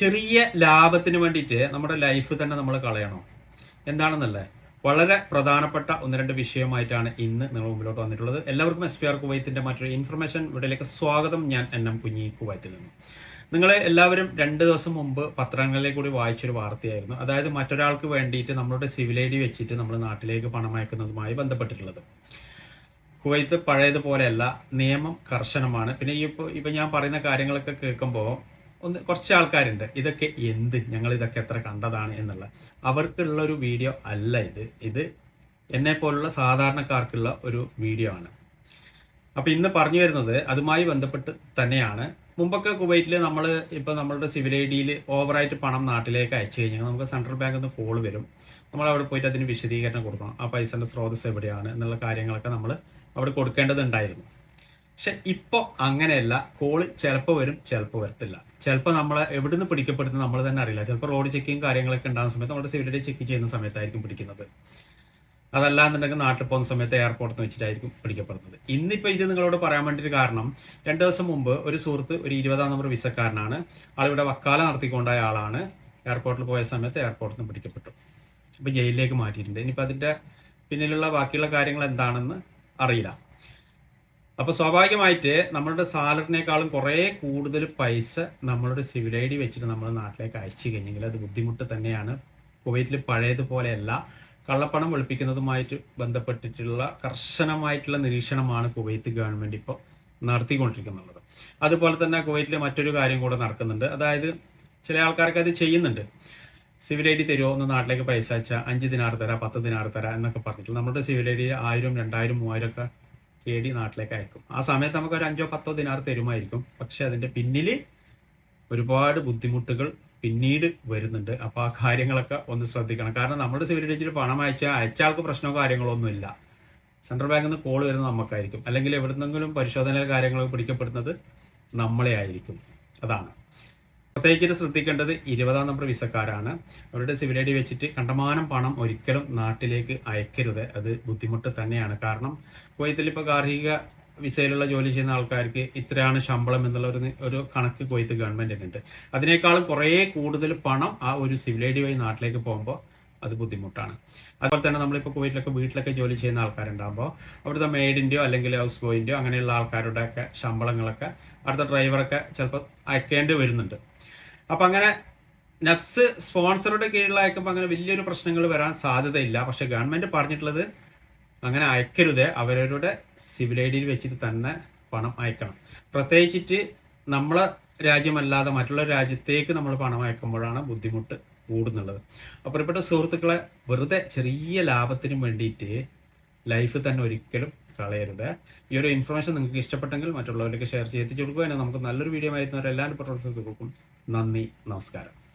ചെറിയ ലാഭത്തിന് വേണ്ടിയിട്ട് നമ്മുടെ ലൈഫ് തന്നെ നമ്മൾ കളയണോ. എന്താണെന്നല്ലേ? വളരെ പ്രധാനപ്പെട്ട ഒന്ന് രണ്ട് വിഷയമായിട്ടാണ് ഇന്ന് നിങ്ങൾ മുമ്പിലോട്ട് വന്നിട്ടുള്ളത്. എല്ലാവർക്കും എസ് പി ആർ കുവൈത്തിന്റെ മറ്റൊരു ഇൻഫർമേഷൻ ഇവിടെയിലേക്ക് സ്വാഗതം. ഞാൻ എൻ എം കുഞ്ഞി കുവൈത്തിൽ നിന്ന്. നിങ്ങൾ എല്ലാവരും രണ്ട് ദിവസം മുമ്പ് പത്രങ്ങളിലെ കൂടി വായിച്ചൊരു വാർത്തയായിരുന്നു. അതായത് മറ്റൊരാൾക്ക് വേണ്ടിയിട്ട് നമ്മളുടെ സിവിൽ ഐ ഡി വെച്ചിട്ട് നമ്മൾ നാട്ടിലേക്ക് പണം അയക്കുന്നതുമായി ബന്ധപ്പെട്ടിട്ടുള്ളത്. കുവൈത്ത് പഴയതുപോലെയല്ല നിയമം കർശനമാണ്. പിന്നെ ഈ ഇപ്പോൾ ഇപ്പം ഞാൻ പറയുന്ന കാര്യങ്ങളൊക്കെ കേൾക്കുമ്പോൾ ഒന്ന് കുറച്ച് ആൾക്കാരുണ്ട്. ഇതൊക്കെ എന്ത്? ഞങ്ങൾ ഇതൊക്കെ എത്ര കണ്ടതാണ് എന്നുള്ള. അവർക്കുള്ള ഒരു വീഡിയോ അല്ല ഇത്. ഇത് എന്നെ പോലുള്ള സാധാരണക്കാർക്കുള്ള ഒരു വീഡിയോ ആണ്. അപ്പോൾ ഇന്ന് പറഞ്ഞു വരുന്നത് അതുമായി ബന്ധപ്പെട്ട് തന്നെയാണ്. മുമ്പൊക്കെ കുവൈറ്റിൽ നമ്മൾ ഇപ്പോൾ നമ്മളുടെ സിവിൽ ഐ ഡിയിൽ ഓവറായിട്ട് പണം നാട്ടിലേക്ക് അയച്ചു കഴിഞ്ഞാൽ നമുക്ക് സെൻട്രൽ ബാങ്കിൽ നിന്ന് കോൾ വരും. നമ്മൾ അവിടെ പോയിട്ട് അതിന് വിശദീകരണം കൊടുക്കണം. ആ പൈസന്റെ സ്രോതസ് എവിടെയാണ് എന്നുള്ള കാര്യങ്ങളൊക്കെ നമ്മൾ അവിടെ കൊടുക്കേണ്ടതുണ്ടായിരുന്നു. പക്ഷെ ഇപ്പോൾ അങ്ങനെയല്ല. കോൾ ചിലപ്പോൾ വരും ചിലപ്പോൾ വരത്തില്ല. ചിലപ്പോൾ നമ്മൾ എവിടുന്ന് പിടിക്കപ്പെടുന്നത് നമ്മൾ തന്നെ അറിയില്ല. ചിലപ്പോൾ റോഡ് ചെക്കിങ് കാര്യങ്ങളൊക്കെ ഉണ്ടാകുന്ന സമയത്ത് നമ്മുടെ സിവിലിറ്റി ചെക്ക് ചെയ്യുന്ന സമയത്തായിരിക്കും പിടിക്കുന്നത്. അതല്ല എന്നുണ്ടെങ്കിൽ നാട്ടിൽ പോകുന്ന സമയത്ത് എയർപോർട്ടിൽ വെച്ചിട്ടായിരിക്കും പിടിക്കപ്പെടുന്നത്. ഇന്നിപ്പോൾ ഇത് നിങ്ങളോട് പറയാൻ വേണ്ടിയിട്ട് കാരണം രണ്ട് ദിവസം മുമ്പ് ഒരു സുഹൃത്ത് ഒരു ഇരുപതാം നമ്പർ വിസക്കാരനാണ്. ആളിവിടെ വക്കാല നടത്തിക്കൊണ്ടായ ആളാണ്. എയർപോർട്ടിൽ പോയ സമയത്ത് എയർപോർട്ടിൽ നിന്ന് പിടിക്കപ്പെട്ടു. അപ്പോൾ ജയിലിലേക്ക് മാറ്റിയിട്ടുണ്ട്. ഇനിയിപ്പോൾ അതിന്റെ പിന്നിലുള്ള ബാക്കിയുള്ള കാര്യങ്ങൾ എന്താണെന്ന് അറിയില്ല. അപ്പോൾ സ്വാഭാവികമായിട്ട് നമ്മളുടെ സാലറിനേക്കാളും കുറേ കൂടുതൽ പൈസ നമ്മളുടെ സിവിൽ ഐ ഡി വെച്ചിട്ട് നമ്മുടെ നാട്ടിലേക്ക് അയച്ചു കഴിഞ്ഞെങ്കിൽ അത് ബുദ്ധിമുട്ട് തന്നെയാണ്. കുവൈറ്റിൽ പഴയതുപോലെയല്ല. കള്ളപ്പണം വെളുപ്പിക്കുന്നതുമായിട്ട് ബന്ധപ്പെട്ടിട്ടുള്ള കർശനമായിട്ടുള്ള നിരീക്ഷണമാണ് കുവൈത്ത് ഗവൺമെന്റ് ഇപ്പോൾ നടത്തിക്കൊണ്ടിരിക്കുന്നുള്ളത് അതുപോലെ തന്നെ കുവൈറ്റിൽ മറ്റൊരു കാര്യം കൂടെ നടക്കുന്നുണ്ട്. അതായത് ചില ആൾക്കാർക്ക് അത് ചെയ്യുന്നുണ്ട്. സിവിൽ ഐ ഡി തരുമോ ഒന്ന് നാട്ടിലേക്ക് പൈസ അയച്ചാൽ അഞ്ച് ദിനാർ തരാം പത്ത് ദിനാർ തരാം എന്നൊക്കെ പറഞ്ഞിട്ട്. നമ്മുടെ സിവിൽ ഐ ഡി ആയിരം രണ്ടായിരം മൂവായിരം ഒക്കെ എ ഡി നാട്ടിലേക്ക് അയക്കും. ആ സമയത്ത് നമുക്ക് ഒരു അഞ്ചോ പത്തോ ദിനാർ തരുമായിരിക്കും. പക്ഷെ അതിന്റെ പിന്നിൽ ഒരുപാട് ബുദ്ധിമുട്ടുകൾ പിന്നീട് വരുന്നുണ്ട്. അപ്പോൾ ആ കാര്യങ്ങളൊക്കെ ഒന്ന് ശ്രദ്ധിക്കണം. കാരണം നമ്മുടെ സിവിൽ ഡിജിറ്റ് പണം അയച്ചാൽ അയച്ച ആൾക്ക് പ്രശ്നമോ കാര്യങ്ങളോ ഒന്നുമില്ല സെൻട്രൽ ബാങ്കിൽ നിന്ന് കോൾ വരുന്നത് നമുക്കായിരിക്കും. അല്ലെങ്കിൽ എവിടുന്നെങ്കിലും പരിശോധന കാര്യങ്ങൾ പിടിക്കപ്പെടുന്നത് നമ്മളെ ആയിരിക്കും. അതാണ്. പ്രത്യേകിച്ചിട്ട് ശ്രദ്ധിക്കേണ്ടത് ഇരുപതാം നമ്പർ വിസക്കാരാണ്. അവരുടെ സിവിൽ ഐ ഡി വെച്ചിട്ട് കണ്ടമാനം പണം ഒരിക്കലും നാട്ടിലേക്ക് അയക്കരുത്. അത് ബുദ്ധിമുട്ട് തന്നെയാണ്. കാരണം കുവൈത്തിൽ ഇപ്പോൾ ഗാർഹിക വിസയിലുള്ള ജോലി ചെയ്യുന്ന ആൾക്കാർക്ക് ഇത്രയാണ് ശമ്പളം എന്നുള്ള ഒരു ഒരു കണക്ക് കൊയ്ത്ത് ഗവൺമെന്റിനുണ്ട് അതിനേക്കാളും കുറേ കൂടുതൽ പണം ആ ഒരു സിവിൽ ഐ ഡി വഴി നാട്ടിലേക്ക് പോകുമ്പോൾ അത് ബുദ്ധിമുട്ടാണ്. അതുപോലെ തന്നെ നമ്മളിപ്പോൾ കുവൈറ്റിലൊക്കെ വീട്ടിലൊക്കെ ജോലി ചെയ്യുന്ന ആൾക്കാരുണ്ടാകുമ്പോൾ അവിടുത്തെ മെയ്ഡിന്റെയോ അല്ലെങ്കിൽ ഹൗസ് ബോയിന്റെയോ അങ്ങനെയുള്ള ആൾക്കാരുടെ ഒക്കെ ശമ്പളങ്ങളൊക്കെ അടുത്ത ഡ്രൈവറൊക്കെ ചിലപ്പോൾ അയക്കേണ്ടി വരുന്നുണ്ട്. അപ്പം അങ്ങനെ നഫ്സ് സ്പോൺസറുടെ കീഴിൽ അയക്കുമ്പോൾ അങ്ങനെ വലിയൊരു പ്രശ്നങ്ങൾ വരാൻ സാധ്യതയില്ല. പക്ഷെ ഗവൺമെന്റ് പറഞ്ഞിട്ടുള്ളത് അങ്ങനെ അയക്കരുത്. അവരവരുടെ സിവിൽ ഐ ഡിയിൽ വെച്ചിട്ട് തന്നെ പണം അയക്കണം. പ്രത്യേകിച്ചിട്ട് നമ്മളെ രാജ്യമല്ലാതെ മറ്റുള്ള രാജ്യത്തേക്ക് നമ്മൾ പണം അയക്കുമ്പോഴാണ് ബുദ്ധിമുട്ട് കൂടുന്നുള്ളത്. അപ്പോൾ ഇപ്പോഴത്തെ സുഹൃത്തുക്കളെ വെറുതെ ചെറിയ ലാഭത്തിനും വേണ്ടിയിട്ട് ലൈഫ് തന്നെ ഒരിക്കലും കളയരുത്. ഈ ഒരു ഇൻഫർമേഷൻ നിങ്ങൾക്ക് ഇഷ്ടപ്പെട്ടെങ്കിൽ മറ്റുള്ളവരിലേക്ക് ഷെയർ ചെയ്ത് എത്തിച്ചു കൊടുക്കുക നമുക്ക് നല്ലൊരു വീഡിയോ ആയിരുന്നവരെല്ലാവരും പ്രവർത്തിച്ചു കൊടുക്കും. നന്ദി. നമസ്കാരം.